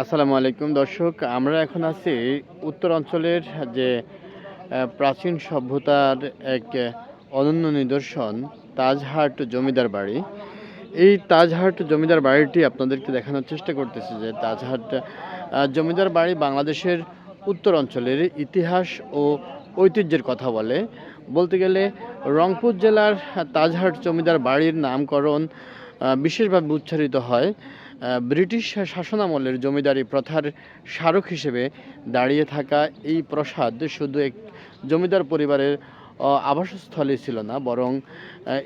আসসালামু আলাইকুম দর্শক, আমরা এখন আছি উত্তর অঞ্চলের যে প্রাচীন সভ্যতার এক অনন্য নিদর্শন, তাজহাট জমিদার বাড়ি। এই তাজহাট জমিদার বাড়িটি আপনাদেরকে দেখানোর চেষ্টা করতেছি যে, তাজহাট জমিদার বাড়ি বাংলাদেশের উত্তর অঞ্চলের ইতিহাস ও ঐতিহ্যের কথা বলে। বলতে গেলে রংপুর জেলার তাজহাট জমিদার বাড়ির নামকরণ বিশেষভাবে উচ্চারিত হয়। ব্রিটিশ শাসনামলের জমিদারি প্রথার স্মারক হিসেবে দাঁড়িয়ে থাকা এই প্রাসাদ শুধু এক জমিদার পরিবারের আহ, আবাসস্থলই ছিল না বরং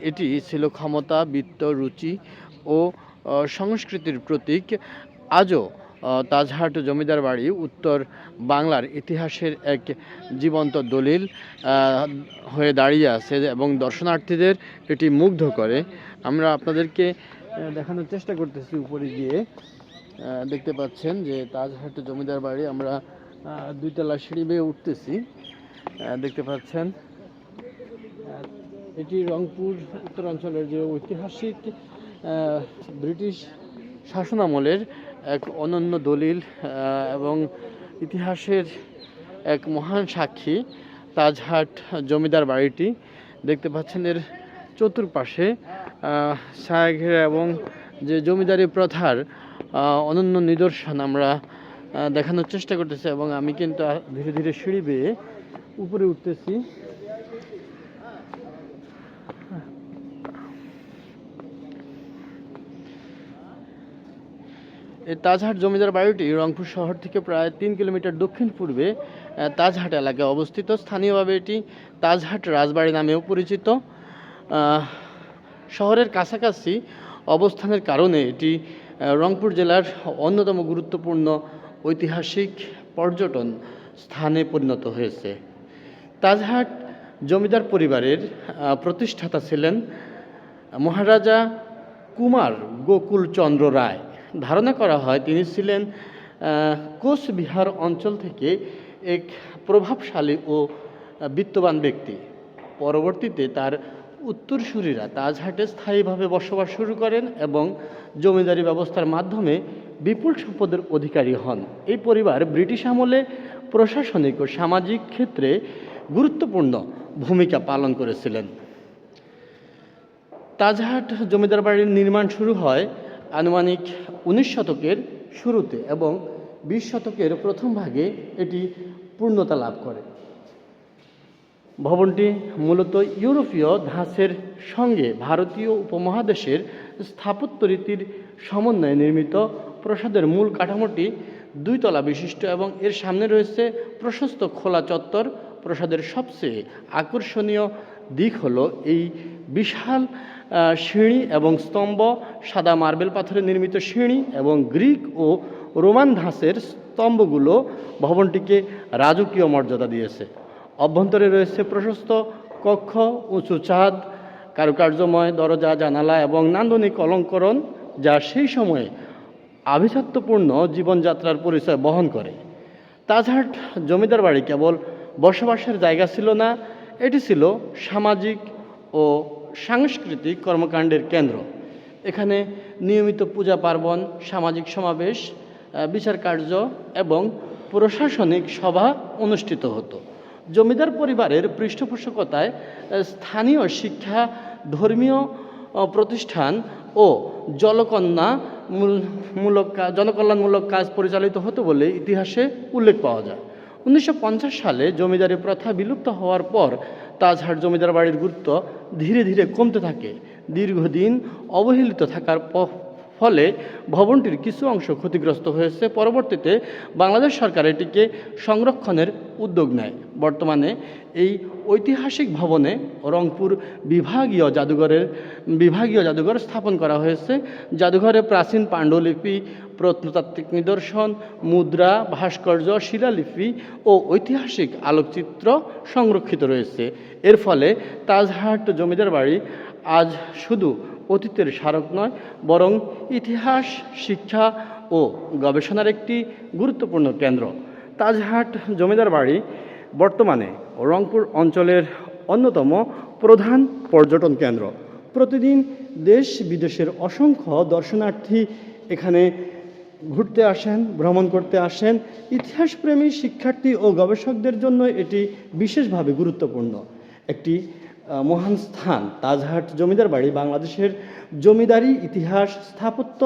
এটি ছিল ক্ষমতা বিত্ত রুচি ও সংস্কৃতির প্রতীক। আজও তাজহাট জমিদার বাড়ি উত্তর বাংলার ইতিহাসের এক জীবন্ত দলিল হয়ে দাঁড়িয়ে আছে এবং দর্শনার্থীদের এটি মুগ্ধ করে। আমরা আপনাদেরকে দেখানোর চেষ্টা করতেছি উপরে গিয়ে। দেখতে পাচ্ছেন যে তাজহাট জমিদার বাড়ি আমরা দুইতলা সিঁড়ি বেয়ে উঠতেছি। দেখতে পাচ্ছেন এটি রংপুর উত্তরাঞ্চলের যে ঐতিহাসিক ব্রিটিশ শাসনামলের এক অনন্য দলিল এবং ইতিহাসের এক মহান সাক্ষী তাজহাট জমিদার বাড়িটি। দেখতে পাচ্ছেন এর চতুর্পাশে ছায়া এবং যে জমিদারি প্রথার অনন্য নিদর্শন আমরা দেখানোর চেষ্টা করতেছি এবং আমি কিন্তু ধীরে ধীরে সিঁড়ি বেয়ে উপরে উঠতেছি। এই তাজহাট জমিদার বাড়িটি রংপুর শহর থেকে প্রায় তিন কিলোমিটার দক্ষিণ পূর্বে তাজহাট এলাকায় অবস্থিত। স্থানীয়ভাবে এটি তাজহাট রাজবাড়ি নামেও পরিচিত। শহরের কাছাকাছি অবস্থানের কারণে এটি রংপুর জেলার অন্যতম গুরুত্বপূর্ণ ঐতিহাসিক পর্যটন স্থানে পরিণত হয়েছে। তাজহাট জমিদার পরিবারের প্রতিষ্ঠাতা ছিলেন মহারাজা কুমার গোকুলচন্দ্র রায়। ধারণা করা হয় তিনি ছিলেন কোচবিহার অঞ্চল থেকে এক প্রভাবশালী ও বিত্তবান ব্যক্তি। পরবর্তীতে তার উত্তরসূরিরা তাজহাটে স্থায়ীভাবে বসবাস শুরু করেন এবং জমিদারি ব্যবস্থার মাধ্যমে বিপুল সম্পদের অধিকারী হন। এই পরিবার ব্রিটিশ আমলে প্রশাসনিক ও সামাজিক ক্ষেত্রে গুরুত্বপূর্ণ ভূমিকা পালন করেছিলেন। তাজহাট জমিদার বাড়ির নির্মাণ শুরু হয় আনুমানিক উনিশ শতকের শুরুতে এবং বিশ শতকের প্রথম ভাগে এটি পূর্ণতা লাভ করে। ভবনটি মূলত ইউরোপীয় ধাঁচের সঙ্গে ভারতীয় উপমহাদেশের স্থাপত্য রীতির সমন্বয়ে নির্মিত। প্রসাদের মূল কাঠামোটি দুই তলা বিশিষ্ট এবং এর সামনে রয়েছে প্রশস্ত খোলা চত্বর। প্রসাদের সবচেয়ে আকর্ষণীয় দিক হলো এই বিশাল সিঁড়ি এবং স্তম্ভ। সাদা মার্বেল পাথরে নির্মিত সিঁড়ি এবং গ্রিক ও রোমান ধাঁচের স্তম্ভগুলো ভবনটিকে রাজকীয় মর্যাদা দিয়েছে। অভ্যন্তরে রয়েছে প্রশস্ত কক্ষ, উঁচু ছাদ কারুকার্যময় দরজা, জানালা এবং নান্দনিক অলঙ্করণ যা সেই সময়ে আভিজাত্যপূর্ণ জীবনযাত্রার পরিচয় বহন করে। তাজহাট জমিদার বাড়ি কেবল বসবাসের জায়গা ছিল না, এটি ছিল সামাজিক ও সাংস্কৃতিক কর্মকাণ্ডের কেন্দ্র। এখানে নিয়মিত পূজা পার্বণ, সামাজিক সমাবেশ বিচার কার্য এবং প্রশাসনিক সভা অনুষ্ঠিত হতো। জমিদার পরিবারের পৃষ্ঠপোষকতায় স্থানীয় শিক্ষা, ধর্মীয় প্রতিষ্ঠান ও জলকন্যা মূলক জনকল্যাণমূলক কাজ পরিচালিত হতো বলে ইতিহাসে উল্লেখ পাওয়া যায়। উনিশশো পঞ্চাশ সালে জমিদারি প্রথা বিলুপ্ত হওয়ার পর তাজহাট জমিদার বাড়ির গুরুত্ব ধীরে ধীরে কমতে থাকে। দীর্ঘদিন অবহেলিত থাকার ফলে ভবনটির কিছু অংশ ক্ষতিগ্রস্ত হয়েছে। পরবর্তীতে বাংলাদেশ সরকার এটিকে সংরক্ষণের উদ্যোগ নেয়। বর্তমানে এই ঐতিহাসিক ভবনে রংপুর বিভাগীয় জাদুঘরের, বিভাগীয় জাদুঘর স্থাপন করা হয়েছে। জাদুঘরে প্রাচীন পাণ্ডুলিপি, প্রত্নতাত্ত্বিক নিদর্শন, মুদ্রা, ভাস্কর্য, শিলালিপি ও ঐতিহাসিক আলোকচিত্র সংরক্ষিত রয়েছে। এর ফলে তাজহাট জমিদার বাড়ি আজ শুধু অতীতের স্মারক নয়, বরং ইতিহাস, শিক্ষা ও গবেষণার একটি গুরুত্বপূর্ণ কেন্দ্র। তাজহাট জমিদার বাড়ি বর্তমানে রংপুর অঞ্চলের অন্যতম প্রধান পর্যটন কেন্দ্র। প্রতিদিন দেশ বিদেশের অসংখ্য দর্শনার্থী এখানে ঘুরতে আসেন, ভ্রমণ করতে আসেন। ইতিহাসপ্রেমী শিক্ষার্থী ও গবেষকদের জন্য এটি বিশেষভাবে গুরুত্বপূর্ণ। একটি মহান স্থান। তাজহাট জমিদার বাড়ি, বাংলাদেশের জমিদারি ইতিহাস, স্থাপত্য,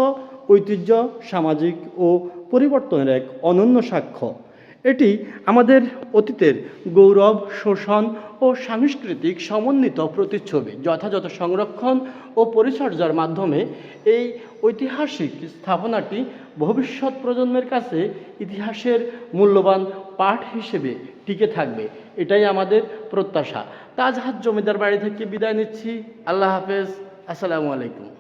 ঐতিহ্য, সামাজিক ও পরিবর্তনের এক অনন্য সাক্ষ্য। এটি আমাদের অতীতের গৌরব, শোষণ ও সাংস্কৃতিক, সমন্বিত প্রতিচ্ছবি, যথাযথ সংরক্ষণ ও পরিচর্যার মাধ্যমে এই ঐতিহাসিক স্থাপনাটি ভবিষ্যৎ প্রজন্মের কাছে ইতিহাসের মূল্যবান পাঠ হিসেবে টিকে থাকবে। এটাই আমাদের প্রত্যাশা। তাজহাত জমিদার বাড়ি থেকে বিদায় নিচ্ছি। আল্লাহ হাফেজ। আসসালামু আলাইকুম।